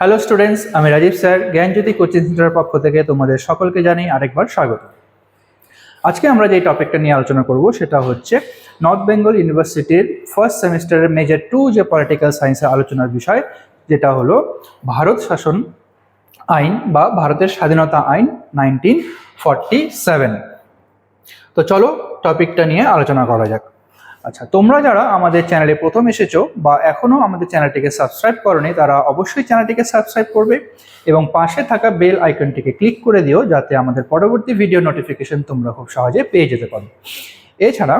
Hello students আমি Rajib sir, জ্ঞানজ্যোতি coaching সেন্টারের পক্ষ থেকে তোমাদের সকলকে জানাই আরেকবার স্বাগত। আজকে আমরা যে টপিকটা নিয়ে আলোচনা করব সেটা হচ্ছে নর্থ বেঙ্গল ইউনিভার্সিটির ফার্স্ট সেমিস্টারের মেজর টু যে পলিটিক্যাল সায়েন্সের আলোচনার বিষয়, যেটা হলো ভারত শাসন আইন বা ভারতের স্বাধীনতা আইন নাইনটিন ফর্টি সেভেন তো চলো টপিকটা নিয়ে আলোচনা করা যাক। আচ্ছা তোমরা যারা আমাদের চ্যানেলে প্রথম এসেছ বা এখনও আমাদের চ্যানেলটিকে সাবস্ক্রাইব করনি, তারা অবশ্যই চ্যানেলটিকে সাবস্ক্রাইব করবে এবং পাশে থাকা বেল আইকনটিকে ক্লিক করে দিও যাতে আমাদের পরবর্তী ভিডিও নোটিফিকেশন তোমরা খুব সহজে পেয়ে যেতে পারো। এছাড়া,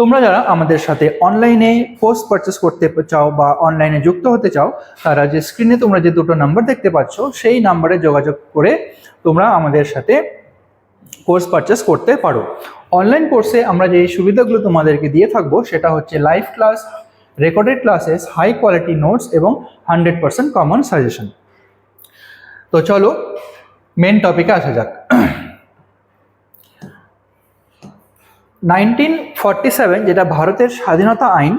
তোমরা যারা আমাদের সাথে অনলাইনে কোর্স পারচেস করতে চাও বা অনলাইনে যুক্ত হতে চাও, তারা যে স্ক্রিনে তোমরা যে দুটো নাম্বার দেখতে পাচ্ছ, সেই নাম্বারে যোগাযোগ করে তোমরা আমাদের সাথে কোর্স পারচেস করতে পারো। অনলাইন কোর্সে আমরা যে সুবিধাগুলো তোমাদেরকে দিয়ে থাকব, সেটা হচ্ছে live class recorded classes high quality notes এবং হান্ড্রেড পার্সেন্ট কমন সাজেশন তো চলো মেন টপিকে আসা যাক। নাইনটিন ফর্টি সেভেন যেটা ভারতের স্বাধীনতা আইন,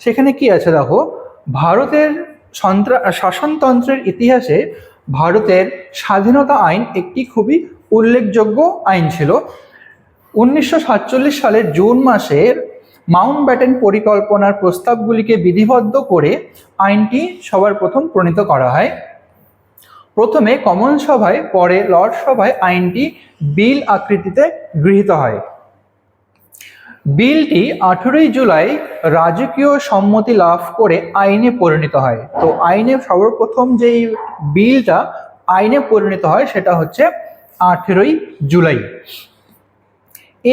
সেখানে কি আছে দেখো? ভারতের শাসনতন্ত্রের ইতিহাসে ভারতের স্বাধীনতা আইন একটি খুবই উল্লেখযোগ্য আইন ছিল। উনিশশো সাতচল্লিশ সালের জুন মাসের মাউন্ট ব্যাটেন পরিকল্পনার প্রস্তাবগুলিকে বিধিবদ্ধ করে আইনটি সবার প্রথম প্রণীত করা হয়। প্রথমে কমন সভায়, পরে লর্ড সভায় আইনটি বিল আকৃতিতে গৃহীত হয়। বিলটি আঠেরোই জুলাই রাজকীয় সম্মতি লাভ করে আইনে পরিণত হয়। তো আইনে সর্বপ্রথম যেই বিলটা আইনে পরিণত হয় সেটা হচ্ছে আঠেরোই জুলাই।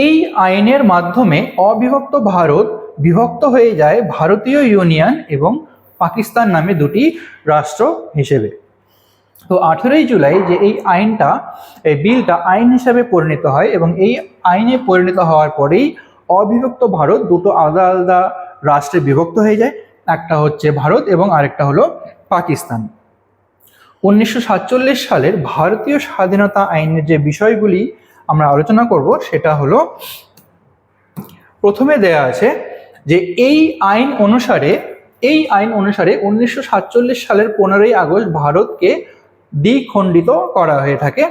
এই আইনের মাধ্যমে অবিভক্ত ভারত বিভক্ত হয়ে যায় ভারতীয় ইউনিয়ন এবং পাকিস্তান নামে দুটি রাষ্ট্র হিসেবে। তো আঠেরোই জুলাই যে এই আইনটা, এই বিলটা আইন হিসাবে পরিণত হয় এবং এই আইনে পরিণত হওয়ার পরেই অবিভক্ত ভারত দুটো আলাদা আলাদা রাষ্ট্রে বিভক্ত হয়ে যায়। একটা হচ্ছে ভারত এবং আরেকটা হলো পাকিস্তান। উনিশশো সাতচল্লিশ সালের ভারতীয় স্বাধীনতা আইনের যে বিষয়গুলি আমরা আলোচনা করব, সেটা হলো, প্রথমে দেয়া আছে যে এই আইন অনুসারে, এই আইন অনুসারে উনিশশো সাতচল্লিশ সালের পনেরোই আগস্ট ভারতকে দ্বিখণ্ডিত করা হয়ে থাকে।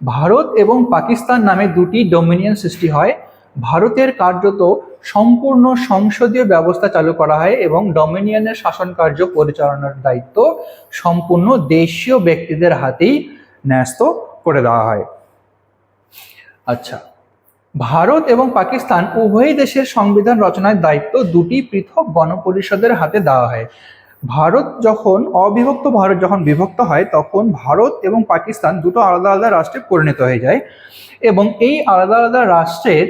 ভারত এবং পাকিস্তান নামে দুটি ডোমিনিয়ন সৃষ্টি হয়। ভারতের কার্যত সম্পূর্ণ সংসদীয় ব্যবস্থা চালু করা হয় এবং ডমিনিয়নের শাসন কার্য পরিচালনার দায়িত্ব সম্পূর্ণ দেশীয় ব্যক্তিদের হাতেই ন্যস্ত করে দেওয়া হয়। আচ্ছা ভারত এবং পাকিস্তান উভয় দেশের সংবিধান রচনার দায়িত্ব দুটি পৃথক গণপরিষদের হাতে দেওয়া হয়। ভারত যখন অবিভক্ত, ভারত যখন বিভক্ত হয়, তখন ভারত এবং পাকিস্তান দুটো আলাদা আলাদা রাষ্ট্রে পরিণত হয়ে যায় এবং এই আলাদা আলাদা রাষ্ট্রের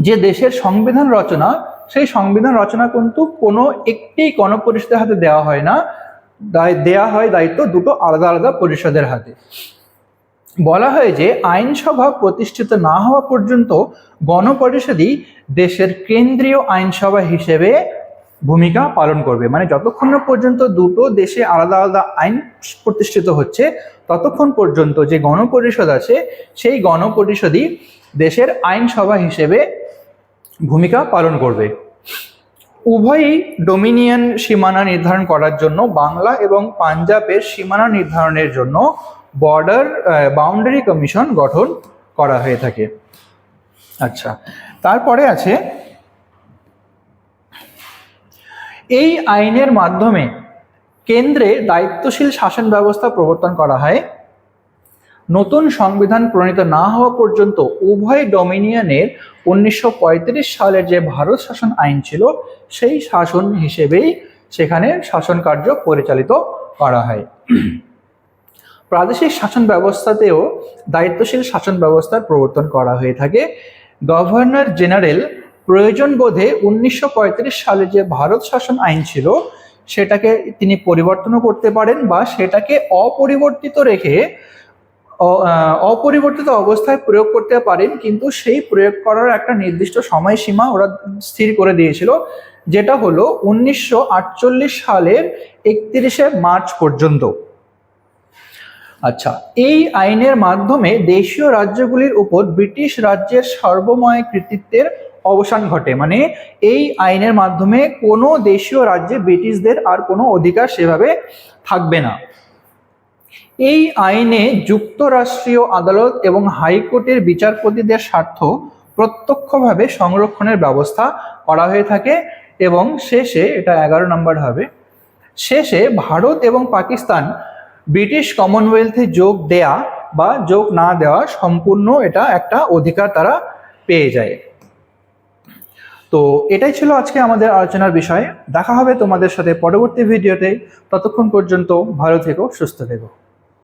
যে দেশের সংবিধান রচনা, সেই সংবিধান রচনা কিন্তু কোনো একটি গণপরিষদের হাতে দেওয়া হয় না। দায়- হয় দায়িত্ব দুটো আলাদা আলাদা পরিষদের হাতে। বলা হয় যে আইনসভা প্রতিষ্ঠিত না হওয়া পর্যন্ত গণপরিষদই দেশের কেন্দ্রীয় আইনসভা হিসেবে ভূমিকা পালন করবে। মানে যতক্ষণ না পর্যন্ত দুটো দেশে আলাদা আলাদা আইন প্রতিষ্ঠিত হচ্ছে, ততক্ষণ পর্যন্ত যে গণপরিষদ আছে, সেই গণপরিষদই দেশের আইনসভা হিসেবে ভূমিকা পালন করবে। উভয়ই ডোমিনিয়ন সীমানা নির্ধারণ করার জন্য, বাংলা এবং পাঞ্জাবের সীমানা নির্ধারণের জন্য বর্ডার বাউন্ডারি কমিশন গঠন করা হয়ে থাকে। আচ্ছা তারপরে আছে, এই আইনের মাধ্যমে কেন্দ্রে দায়িত্বশীল শাসন ব্যবস্থা প্রবর্তন করা হয়। নতুন সংবিধান প্রণীত না হওয়া পর্যন্ত উভয় ডোমিনিয়নের উনিশশো সালের যে ভারত শাসন আইন ছিল, সেই শাসন হিসেবেই সেখানে শাসন কার্য পরিচালিত করা হয়। প্রাদেশিক শাসন ব্যবস্থাতেও দায়িত্বশীল শাসন ব্যবস্থার প্রবর্তন করা হয়ে থাকে। গভর্নর জেনারেল প্রয়োজন বোধে উনিশশো সালে যে ভারত শাসন আইন ছিল, সেটাকে তিনি পরিবর্তনও করতে পারেন বা সেটাকে অপরিবর্তিত রেখে অপরিবর্তিত অবস্থায় প্রয়োগ করতে পারেন, কিন্তু সেই প্রয়োগ করার একটা নির্দিষ্ট সময়সীমা ওরা স্থির করে দিয়েছিল, যেটা হলো উনিশশো আটচল্লিশ সালের একত্রিশে মার্চ পর্যন্ত। আচ্ছা এই আইনের মাধ্যমে দেশীয় রাজ্যগুলির উপর ব্রিটিশ রাজ্যের সর্বময় কৃতিত্বের অবসান ঘটে মানে এই আইনের মাধ্যমে কোনো দেশীয় রাজ্যে ব্রিটিশদের আর কোনো অধিকার সেভাবে থাকবে না। এই আইনে যুক্তরাষ্ট্রীয় আদালত এবং হাইকোর্টের বিচারপতিদের স্বার্থ প্রত্যক্ষভাবে সংরক্ষণের ব্যবস্থা করা হয়ে থাকে এবং শেষে এটা এগারো নম্বর হবে, শেষে ভারত এবং পাকিস্তান ব্রিটিশ কমনওয়েলথে যোগ দেয়া বা যোগ না দেওয়া সম্পূর্ণ এটা একটা অধিকার তারা পেয়ে যায়। তো এটাই ছিল আজকে আমাদের আলোচনার বিষয়। দেখা হবে তোমাদের সাথে পরবর্তী ভিডিওতে। ততক্ষণ পর্যন্ত ভালো থেকো, সুস্থ থেকো।